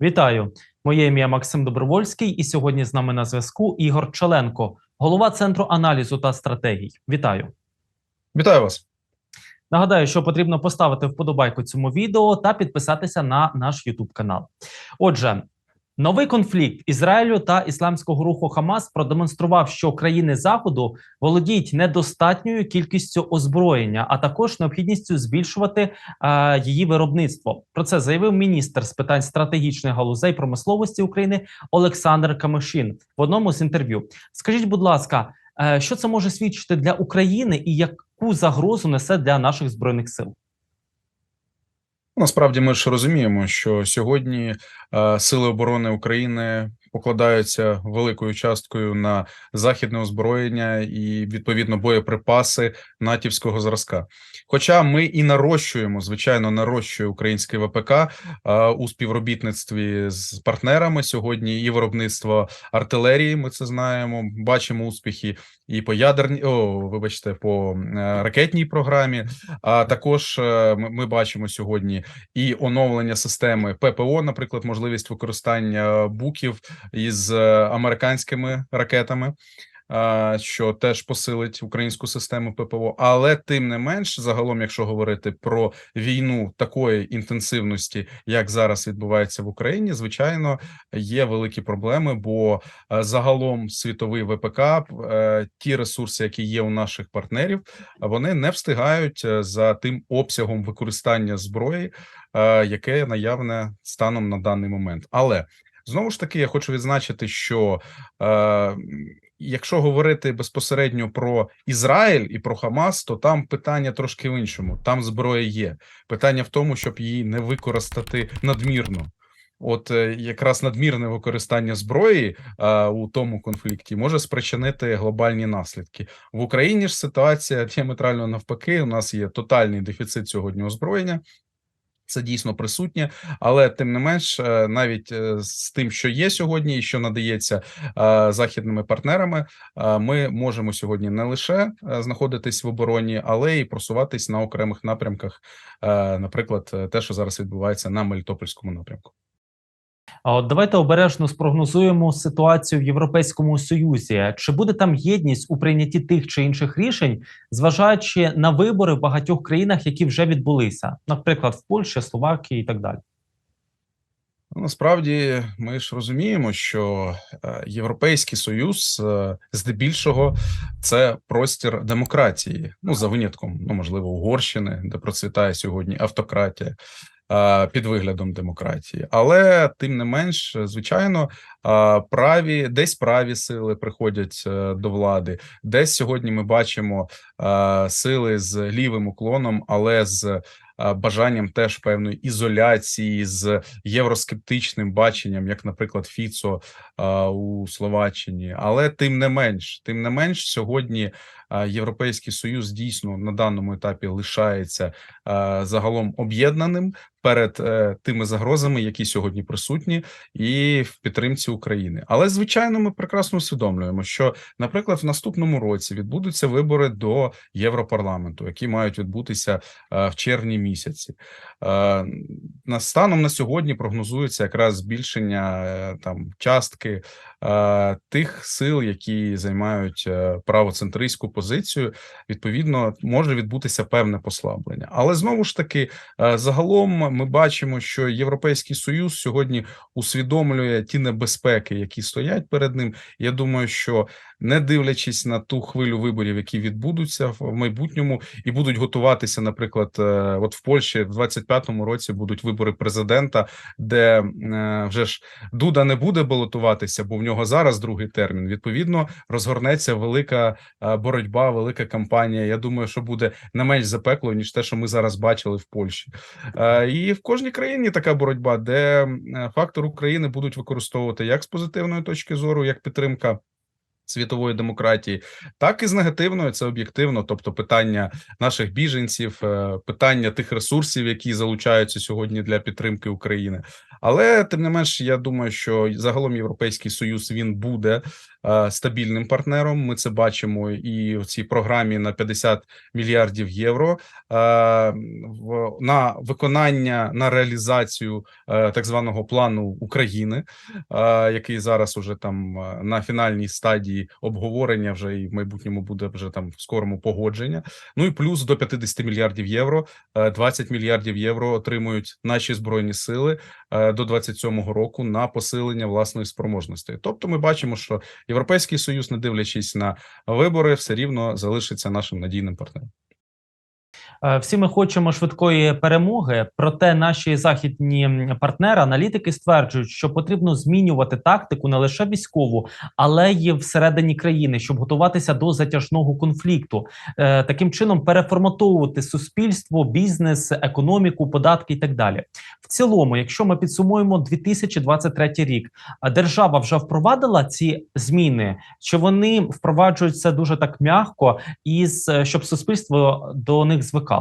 Вітаю, моє ім'я Максим Добровольський, і сьогодні з нами на зв'язку Ігор Чоленко, голова центру аналізу та стратегій. Вітаю. Вітаю вас. Нагадаю, що потрібно поставити вподобайку цьому відео та підписатися на наш YouTube канал. Отже, новий конфлікт Ізраїлю та ісламського руху Хамас продемонстрував, що країни Заходу володіють недостатньою кількістю озброєння, а також необхідністю збільшувати е, її виробництво. Про це заявив міністр з питань стратегічної галузей промисловості України Олександр Камишин в одному з інтерв'ю. Скажіть, будь ласка, е, що це може свідчити для України і яку загрозу несе для наших збройних сил? Насправді ми ж розуміємо, що сьогодні е, сили оборони України покладаються великою часткою на західне озброєння і відповідно боєприпаси натівського зразка. Хоча ми і нарощуємо, звичайно, нарощує українське ВПК е, у співробітництві з партнерами сьогодні. І виробництво артилерії. Ми це знаємо, бачимо успіхи і по ядерній, о, вибачте, по е, ракетній програмі. А також е, ми бачимо сьогодні і оновлення системи ППО, наприклад, можливість використання буків із е, американськими ракетами. Що теж посилить українську систему ППО, але тим не менш, загалом, якщо говорити про війну такої інтенсивності, як зараз відбувається в Україні, звичайно, є великі проблеми, бо е, загалом світовий ВПК, е, ті ресурси, які є у наших партнерів, вони не встигають за тим обсягом використання зброї, яке наявне станом на даний момент. Але знову ж таки, я хочу відзначити, що е, якщо говорити безпосередньо про Ізраїль і про Хамас, то там питання трошки в іншому. Там зброя є. Питання в тому, щоб її не використати надмірно. От е, якраз надмірне використання зброї а, у тому конфлікті може спричинити глобальні наслідки в Україні. ж ситуація діаметрально навпаки. У нас є тотальний дефіцит сьогодні озброєння. Це дійсно присутнє, але тим не менш, е, навіть е, з тим, що є сьогодні, і що надається е, західними партнерами, ми можемо сьогодні не лише знаходитись в обороні, але й просуватись на окремих напрямках. Наприклад, те, що зараз відбувається на Мелітопольському напрямку. А от давайте обережно спрогнозуємо ситуацію в Європейському Союзі. Чи буде там єдність у прийнятті тих чи інших рішень, зважаючи на вибори в багатьох країнах, які вже відбулися, наприклад, в Польщі, Словакії і так далі? Ну, Насправді ми ж розуміємо, що е, Європейський Союз е, здебільшого це простір демократії. Ну за винятком, ну можливо, Угорщини, де процвітає сьогодні автократія під виглядом демократії, але тим не менш, звичайно, е, праві десь праві сили приходять е, до влади. Десь сьогодні ми бачимо е, сили з лівим уклоном, але з е, бажанням теж певної ізоляції з євроскептичним баченням, як, наприклад, Фіцо у Словаччині. Але тим не менш, тим не менш, сьогодні Європейський Союз дійсно на даному етапі лишається загалом об'єднаним перед е, тими загрозами, які сьогодні присутні, і в підтримці України. Але звичайно, ми прекрасно усвідомлюємо, що, наприклад, в наступному році відбудуться вибори до Європарламенту, які мають відбутися в червні місяці. На станом на сьогодні прогнозується якраз збільшення е, там частки тих сил, які займають е, правоцентристську позицію. Відповідно, може відбутися певне послаблення. Але знову ж таки, е, загалом ми бачимо, що Європейський Союз сьогодні усвідомлює ті небезпеки, які стоять перед ним. Я думаю, що не дивлячись на ту хвилю виборів, які відбудуться в майбутньому, і будуть готуватися, наприклад, е, от в Польщі в 25-му році будуть вибори президента, де е, вже ж Дуда не буде балотуватися, бо в нього зараз другий термін. Відповідно, розгорнеться велика е, боротьба, велика кампанія. Я думаю, що буде не менш запекло ніж те, що ми зараз бачили в Польщі, Е, і в кожній країні така боротьба, де е, фактор України будуть використовувати як з позитивної точки зору, як підтримка Світової демократії, так і з негативною, це об'єктивно. Тобто, питання наших біженців, е, питання тих ресурсів, які залучаються сьогодні для підтримки України. Але тим не менш, я думаю, що загалом Європейський Союз він буде стабільним партнером. Ми це бачимо і в цій програмі на 50 мільярдів євро е, на виконання на реалізацію е, так званого плану України, е, який зараз уже там е, на фінальній стадії обговорення, вже і в майбутньому буде вже там в скорому погодження. Ну і плюс до 50 мільярдів євро, е, 20 мільярдів євро отримують наші збройні сили е, до 27-го року на посилення власної спроможності. Тобто, ми бачимо, що Європейський Союз, не дивлячись на вибори, все рівно залишиться нашим надійним партнером. Е, Всі ми хочемо швидкої перемоги, проте наші західні партнери, аналітики стверджують, що потрібно змінювати тактику не лише військову, але й всередині країни, щоб готуватися до затяжного конфлікту. Е, Таким чином переформатовувати суспільство, бізнес, економіку, податки і так далі. В цілому, якщо ми підсумуємо 2023 рік, держава вже впровадила ці зміни, чи вони впроваджуються дуже так м'яко, і щоб суспільство до них звикало.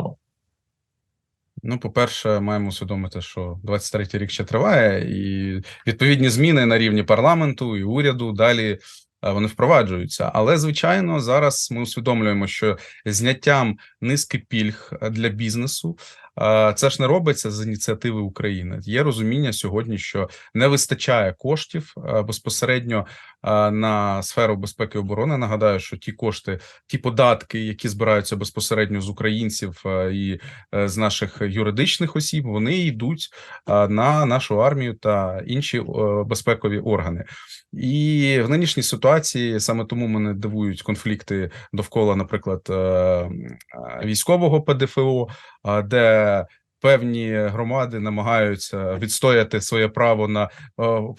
Ну, по-перше, маємо усвідомити, що 23-й рік ще триває, і відповідні зміни на рівні парламенту і уряду далі е, вони впроваджуються. Але звичайно, зараз ми усвідомлюємо, що зняттям низки пільг для бізнесу. Е, Це ж не робиться з ініціативи України. Є розуміння сьогодні, що не вистачає коштів е, безпосередньо е, на сферу безпеки і оборони. Нагадаю, що ті кошти, ті податки, які збираються безпосередньо з українців і з наших юридичних осіб, вони йдуть на нашу армію та інші безпекові органи. І в нинішній ситуації саме тому мене дивують конфлікти довкола, наприклад, військового ПДФО, е, де певні громади намагаються відстояти своє право на е,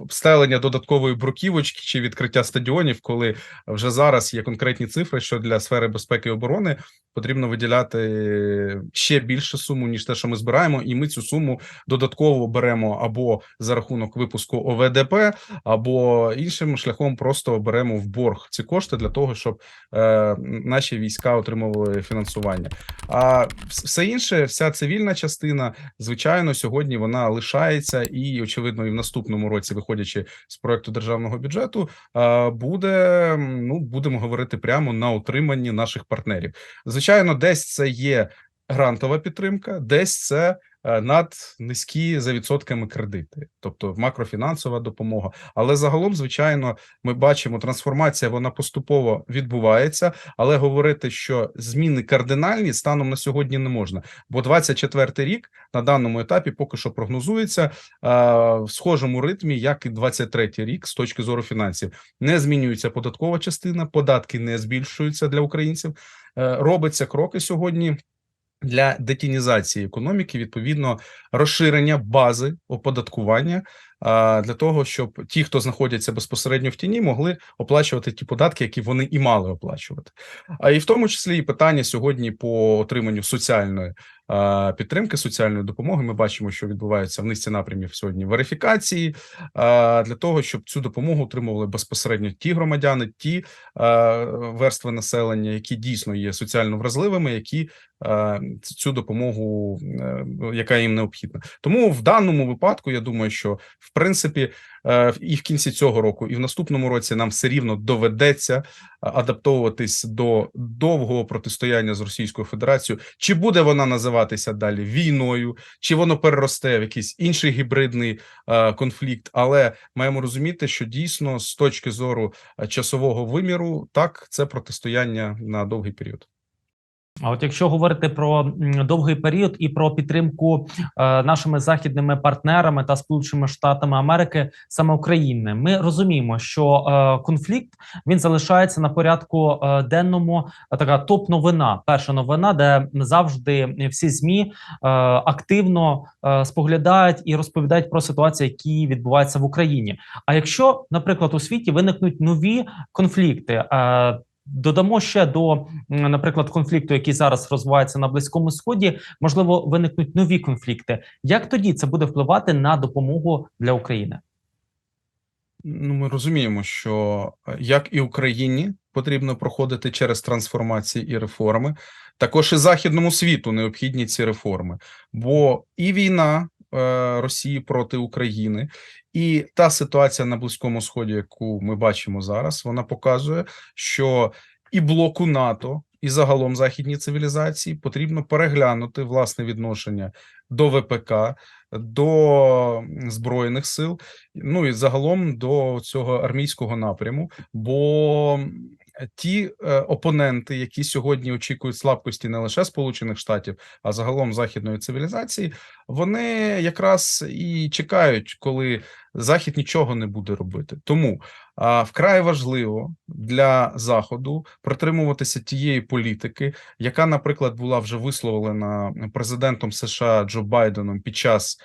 встелення додаткової бруківочки чи відкриття стадіонів, коли вже зараз є конкретні цифри, що для сфери безпеки і оборони потрібно виділяти ще більше суму ніж те, що ми збираємо, і ми цю суму додатково беремо або за рахунок випуску ОВДП, або іншим шляхом просто беремо в борг ці кошти для того, щоб е, наші війська отримували фінансування. А все інше, вся цивільна частина, звичайно, сьогодні вона лишається, і очевидно, і в наступному році, виходячи з проекту державного бюджету, буде ну будемо говорити прямо на утриманні наших партнерів. Звичайно, десь це є грантова підтримка, десь це над низькі за відсотками кредити, тобто макрофінансова допомога. Але загалом, звичайно, ми бачимо, трансформація вона поступово відбувається, але говорити, що зміни кардинальні станом на сьогодні не можна. Бо 24-й рік на даному етапі поки що прогнозується е, в схожому ритмі, як і 23-й рік, з точки зору фінансів. Не змінюється податкова частина, податки не збільшуються для українців. Е, робиться кроки сьогодні. Для детінізації економіки відповідно розширення бази оподаткування для того, щоб ті, хто знаходяться безпосередньо в тіні, могли оплачувати ті податки, які вони і мали оплачувати. А і в тому числі і питання сьогодні по отриманню соціальної підтримки, соціальної допомоги. Ми бачимо, що відбувається в низці напрямів сьогодні верифікації для того, щоб цю допомогу отримували безпосередньо ті громадяни, ті верстви населення, які дійсно є соціально вразливими, які цю допомогу, е, яка їм необхідна. Тому в даному випадку я думаю, що в принципі е, і в кінці цього року, і в наступному році нам все рівно доведеться адаптовуватись до довгого протистояння з Російською Федерацією. Чи буде вона називатися далі війною, чи воно переросте в якийсь інший гібридний е, конфлікт? Але маємо розуміти, що дійсно з точки зору е, часового виміру, так це протистояння на довгий період. А от якщо говорити про довгий період і про підтримку е, нашими західними партнерами та Сполученими Штатами Америки, саме України, ми розуміємо, що е, конфлікт він залишається на порядку е, денному. Така топ-новина, перша новина, де завжди всі змі активно споглядають і розповідають про ситуацію, які відбуваються в Україні. А якщо, наприклад, у світі виникнуть нові конфлікти. Додамо ще до, наприклад, конфлікту, який зараз розвивається на близькому сході, можливо, виникнуть нові конфлікти. Як тоді це буде впливати на допомогу для України? Ну, ми розуміємо, що е, як і Україні потрібно проходити через трансформації і реформи, також і західному світу необхідні ці реформи, бо і війна е, Росії проти України, і та ситуація на Близькому Сході, яку ми бачимо зараз, вона показує, що і блоку НАТО, і загалом західній цивілізації потрібно переглянути власне відношення до ВПК, до збройних сил, ну і загалом до цього армійського напряму. Бо ті е, опоненти, які сьогодні очікують слабкості не лише Сполучених Штатів, а загалом західної цивілізації, вони якраз і чекають, коли Захід нічого не буде робити. Тому вкрай важливо для заходу притримуватися тієї політики, яка, наприклад, була вже висловлена президентом США Джо Байденом під час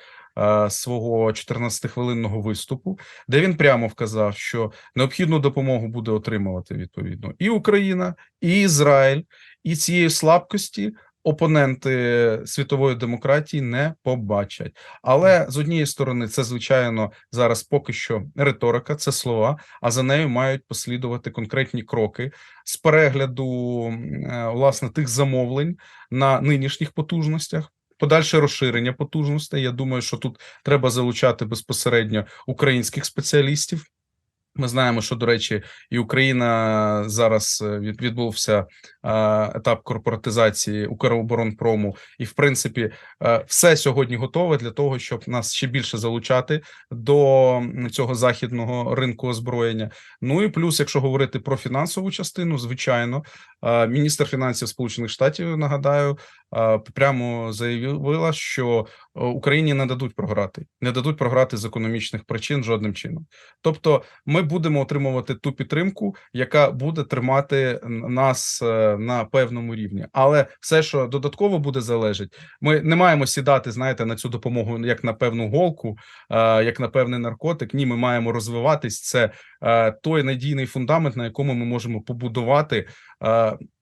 свого 14-хвилинного виступу, де він прямо вказав, що необхідну допомогу буде отримувати відповідно і Україна, і Ізраїль, і цієї слабкості. Опоненти світової демократії не побачать, але з однієї сторони, це звичайно зараз поки що риторика, це слова. А за нею мають послідувати конкретні кроки з перегляду е, власне тих замовлень на нинішніх потужностях. Подальше розширення потужностей. Я думаю, що тут треба залучати безпосередньо українських спеціалістів. Ми знаємо, що до речі, і Україна зараз е, від- відбувся е, етап корпоратизації Укроборонпрому, і в принципі е, все сьогодні готове для того, щоб нас ще більше залучати до цього західного ринку озброєння. Ну і плюс, якщо говорити про фінансову частину, звичайно, міністр фінансів Сполучених Штатів нагадаю прямо заявила, що Україні не дадуть програти, не дадуть програти з економічних причин жодним чином. Тобто, ми будемо отримувати ту підтримку, яка буде тримати нас е, на певному рівні. Але все, що додатково буде залежить, ми не маємо сідати, знаєте, на цю допомогу як на певну голку, е, як на певний наркотик. Ні, ми маємо розвиватись. Це е, той надійний фундамент, на якому ми можемо побудувати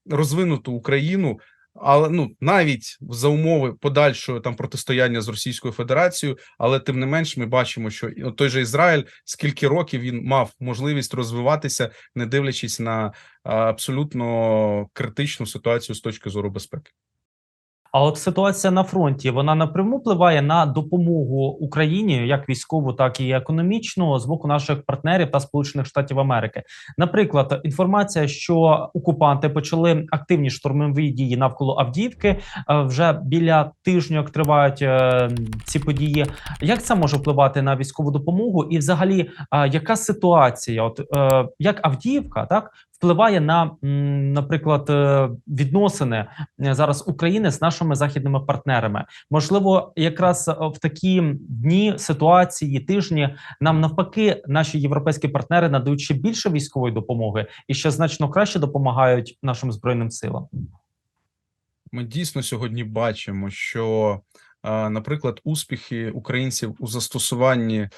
розвинуту Україну. Але ну навіть за умови подальшого там протистояння з Російською Федерацією, але тим не менш, ми бачимо, що той же Ізраїль скільки років він мав можливість розвиватися, не дивлячись на абсолютно критичну ситуацію з точки зору безпеки. А от ситуація на фронті вона напряму впливає на допомогу Україні, як військову, так і економічну, з боку наших партнерів та Сполучених Штатів Америки. Наприклад, інформація, що окупанти почали активні штурмові дії навколо Авдіївки. е, Вже біля тижня як тривають е, ці події. Як це може впливати на військову допомогу? І, взагалі, е, яка ситуація? От як Авдіївка, так впливає на, наприклад, відносини зараз України з нашими західними партнерами. Можливо, якраз е, в такі дні, ситуації, тижні нам навпаки наші європейські партнери надають ще більше військової допомоги і ще значно краще допомагають нашим збройним силам. Ми дійсно сьогодні бачимо, що, е, наприклад, успіхи українців у застосуванні е,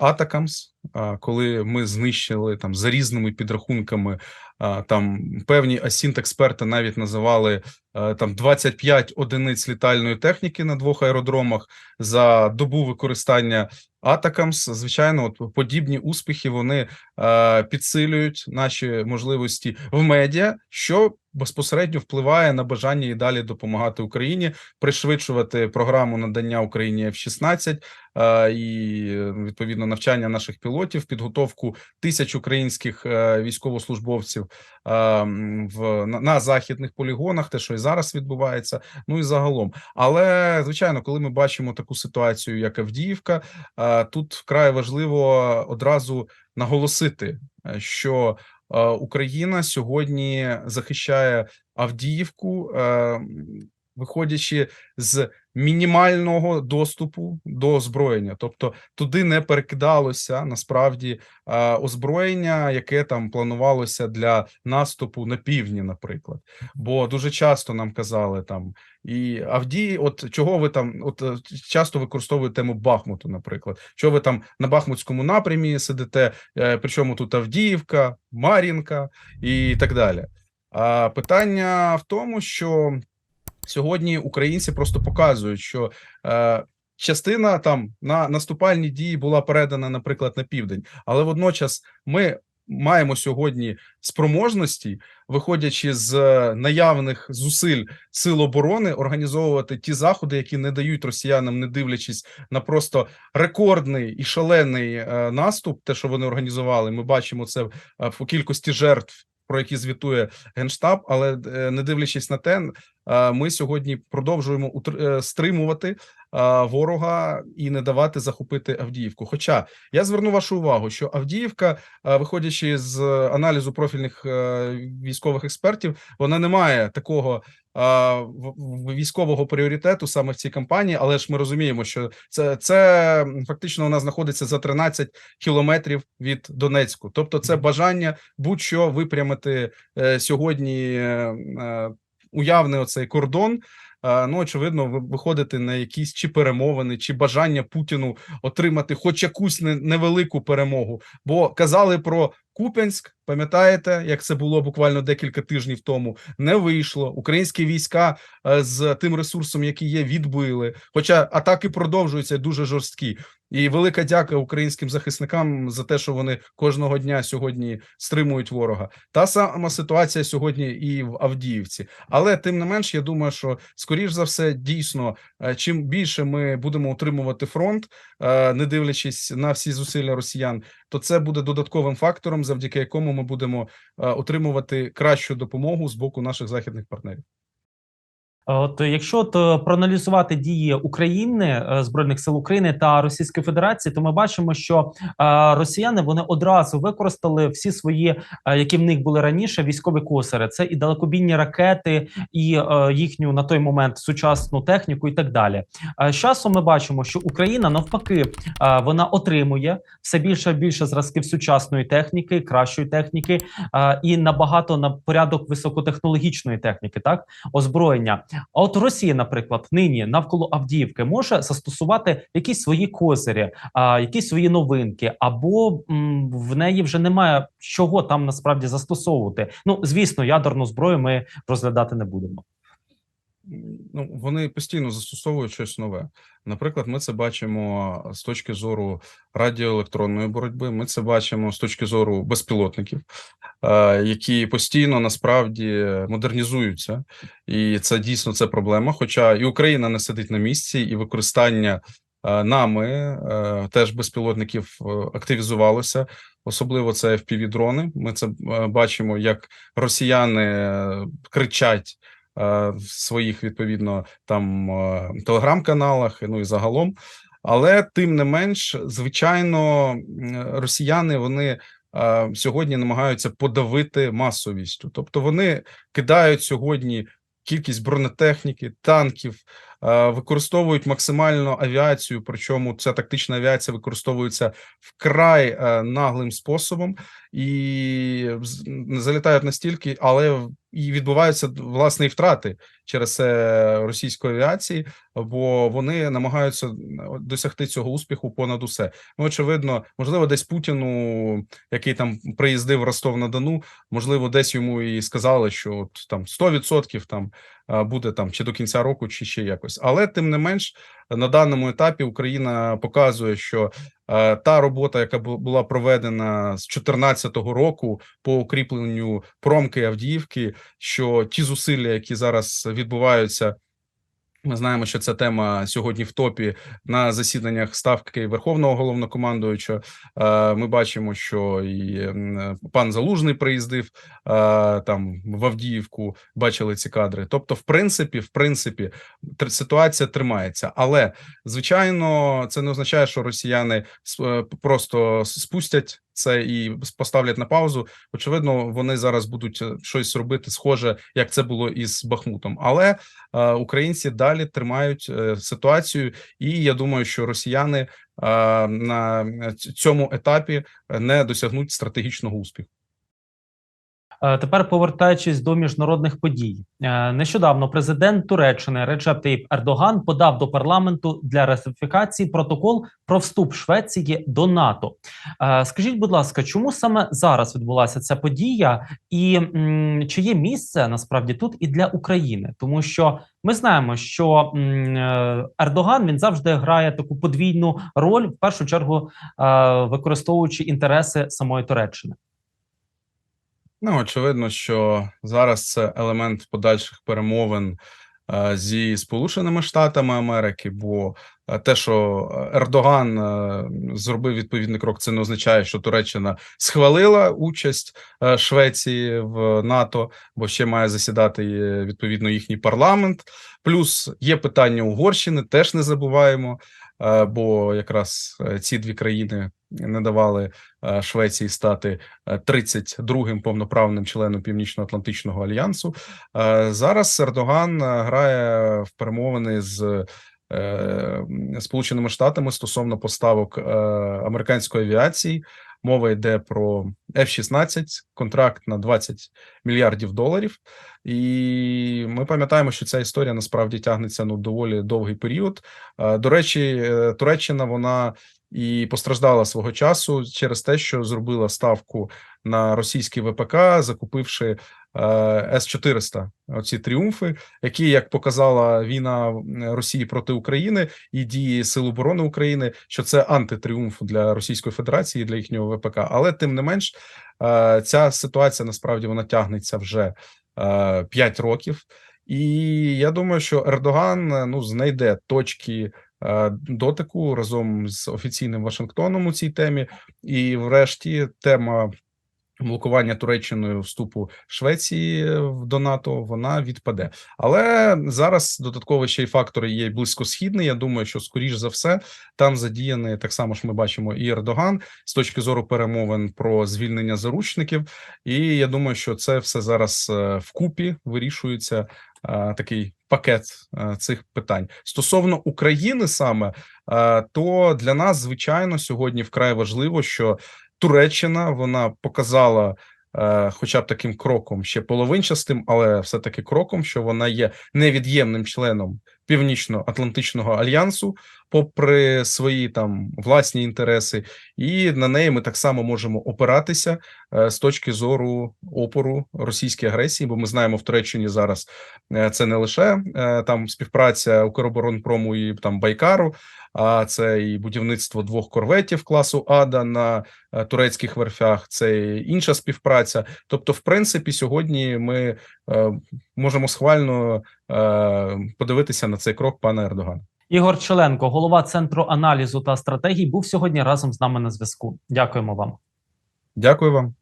Атакамс, коли ми знищили там за різними підрахунками, там певні асінт-експерти навіть називали е, там 25 одиниць літальної техніки на двох аеродромах за добу використання Атакамс. Звичайно, от подібні успіхи вони е, підсилюють наші можливості в медіа, що безпосередньо впливає на бажання і далі допомагати Україні, пришвидшувати програму надання Україні F-16 е, і відповідно навчання наших пілотів, підготовку тисяч українських е, військовослужбовців е, в на, західних полігонах, те, що і зараз відбувається, ну і загалом. Але звичайно, коли ми бачимо таку ситуацію, як Авдіївка, тут вкрай важливо одразу наголосити, що Україна сьогодні захищає Авдіївку, е, виходячи з мінімального доступу до озброєння, тобто туди не перекидалося насправді озброєння, яке там планувалося для наступу на півдні, наприклад. Бо дуже часто нам казали там і Авдії, от чого ви там, от е, часто використовують тему Бахмуту, наприклад, що ви там на Бахмутському напрямі сидите, е, причому тут Авдіївка, Мар'їнка і так далі. А питання в тому, що сьогодні українці просто показують, що е, частина там на наступальні дії була передана, наприклад, на південь, але водночас ми маємо сьогодні спроможності, виходячи з е, наявних зусиль сил оборони, організовувати ті заходи, які не дають росіянам, не дивлячись на просто рекордний і шалений е, наступ, те, що вони організували. Ми бачимо це е, по кількості жертв. Про які звітує генштаб, але е, не дивлячись на те, е, ми сьогодні продовжуємо е, стримувати е, ворога і не давати захопити Авдіївку. Хоча я зверну вашу увагу, що Авдіївка, е, виходячи з аналізу профільних е, військових експертів, вона не має такого е, військового пріоритету саме в цій кампанії. Але ж ми розуміємо, що це, це фактично вона знаходиться за 13 кілометрів від Донецьку. Тобто, це бажання будь-що випрямити е, сьогодні е, е, уявний оцей кордон. Е, Ну, очевидно, ви- виходити на якісь чи перемовини, чи бажання Путіну отримати хоч якусь невелику перемогу. Бо казали про Куп'янськ, пам'ятаєте, як це було буквально декілька тижнів тому. Не вийшло. Українські війська е, з тим ресурсом, який є, відбили. Хоча атаки продовжуються дуже жорсткі. І велика дяка українським захисникам за те, що вони кожного дня сьогодні стримують ворога. Та сама ситуація сьогодні і в Авдіївці. Але тим не менш, я думаю, що скоріш за все, дійсно, е, чим більше ми будемо утримувати фронт, е, не дивлячись на всі зусилля росіян, то це буде додатковим фактором, завдяки якому ми будемо е, отримувати кращу допомогу з боку наших західних партнерів. От якщо от, е, проаналізувати дії України е, збройних сил України та Російської Федерації, то ми бачимо, що е, росіяни вони одразу використали всі свої, е, які в них були раніше, військові косери. Це і далекобійні ракети, і е, їхню на той момент сучасну техніку, і так далі. Е, з часом ми бачимо, що Україна навпаки е, вона отримує все більше і більше зразків сучасної техніки, кращої техніки е, і набагато на порядок високотехнологічної техніки, так озброєння. А от Росія, наприклад, нині навколо Авдіївки може застосувати якісь свої козирі, а, якісь свої новинки, або м, в неї вже немає чого там насправді застосовувати. Ну звісно, ядерну зброю ми розглядати не будемо. Ну, вони постійно застосовують щось нове. Наприклад, ми це бачимо з точки зору радіоелектронної боротьби. Ми це бачимо з точки зору безпілотників, які постійно насправді модернізуються, і це дійсно це проблема. Хоча і Україна не сидить на місці, і використання е, нами е, теж безпілотників е, активізувалося. Особливо це FPV-дрони. Ми це е, бачимо, як росіяни е, кричать е, в своїх відповідно там е, телеграм-каналах, ну і загалом. Але тим не менш, звичайно, росіяни вони е, сьогодні намагаються подавити масовістю. Тобто вони кидають сьогодні кількість бронетехніки, танків, використовують максимально авіацію. Причому ця тактична авіація використовується вкрай е, наглим способом і залітають настільки, але і відбуваються власне і втрати через російської авіації, бо вони намагаються досягти цього успіху понад усе. Ну, очевидно, можливо, десь Путіну, який там приїздив в Ростов на Дону, можливо, десь йому і сказали, що от там 100% там буде там чи до кінця року, чи ще якось. Але тим не менш, на даному етапі Україна показує, що та робота, яка була проведена з 2014 року по укріпленню промки Авдіївки, що ті зусилля, які зараз відбуваються. Ми знаємо, що ця тема сьогодні в топі на засіданнях ставки Верховного головнокомандуючого. Е, Ми бачимо, що і пан Залужний приїздив е, там в Авдіївку. Бачили ці кадри. Тобто, в принципі, в принципі, ситуація тримається. Але звичайно, це не означає, що росіяни е, просто спустять це і поставлять на паузу. Очевидно, вони зараз будуть е, щось робити схоже, як це було із Бахмутом. Але е, українці далі тримають е, ситуацію, і я думаю, що росіяни е, на цьому етапі не досягнуть стратегічного успіху. Е, Тепер повертаючись до міжнародних подій, Е, нещодавно президент Туреччини Реджеп Таїп Ердоган подав до парламенту для ратифікації протокол про вступ Швеції до НАТО. Е, Скажіть, будь ласка, чому саме зараз відбулася ця подія, і чи є місце насправді тут і для України? Тому що ми знаємо, що Ердоган він завжди грає таку подвійну роль, в першу чергу використовуючи інтереси самої Туреччини. Ну, очевидно, що зараз це елемент подальших перемовин е, зі Сполученими Штатами Америки, бо е, те, що Ердоган е, зробив відповідний крок, це не означає, що Туреччина схвалила участь Швеції в НАТО, бо ще має засідати відповідно їхній парламент. Плюс є питання Угорщини, теж не забуваємо. Е, Бо якраз е, ці дві країни не давали е, Швеції стати е, 32-м повноправним членом Північно-Атлантичного альянсу. Зараз Ердоган грає в перемовини з Сполученими Штатами стосовно поставок американської авіації. Мова йде про F-16, контракт на 20 мільярдів доларів. І ми пам'ятаємо, що ця історія насправді тягнеться ну доволі довгий період. До речі, е, Туреччина вона і постраждала свого часу через те, що зробила ставку на російський ВПК, закупивши с 400 оці тріумфи, які, як показала війна Росії проти України і дії Сил оборони України, що це антитріумф для Російської Федерації для їхнього ВПК. Але тим не менш, е, ця ситуація насправді вона тягнеться вже 5 років. І я думаю, що Ердоган е, ну знайде точки е, дотику разом з офіційним Вашингтоном у цій темі, і, врешті, тема блокування Туреччиною вступу Швеції в до НАТО вона відпаде. Але зараз додатково ще й фактор є близькосхідний. Я думаю, що скоріш за все там задіяний так само ж ми бачимо і Ердоган з точки зору перемовин про звільнення заручників. І я думаю, що це все зараз е, вкупі вирішується е, такий пакет е, цих питань стосовно України саме, е, то для нас звичайно сьогодні вкрай важливо, що Туреччина вона показала. е, Хоча б таким кроком ще половинчастим, але все таки кроком, що вона є невід'ємним членом Північно-Атлантичного альянсу, попри свої там власні інтереси, і на неї ми так само можемо опиратися е, з точки зору опору російській агресії. Бо ми знаємо в Туреччині зараз е, це не лише е, там співпраця Укроборонпрому і там Байкару, а це і будівництво двох корветів класу Ада на турецьких верфях. Це і інша співпраця. Тобто, в принципі, сьогодні ми можемо схвально подивитися на цей крок пана Ердогана. Ігор Челенко, голова центру аналізу та стратегій, був сьогодні разом з нами на зв'язку. Дякуємо вам. Дякую вам.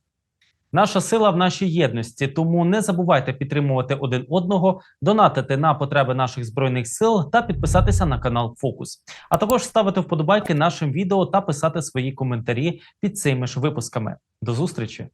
Наша сила в нашій єдності. Тому не забувайте підтримувати один одного, донатити на потреби наших збройних сил та підписатися на канал Фокус. А також ставити вподобайки нашим відео та писати свої коментарі під цими ж випусками. До зустрічі!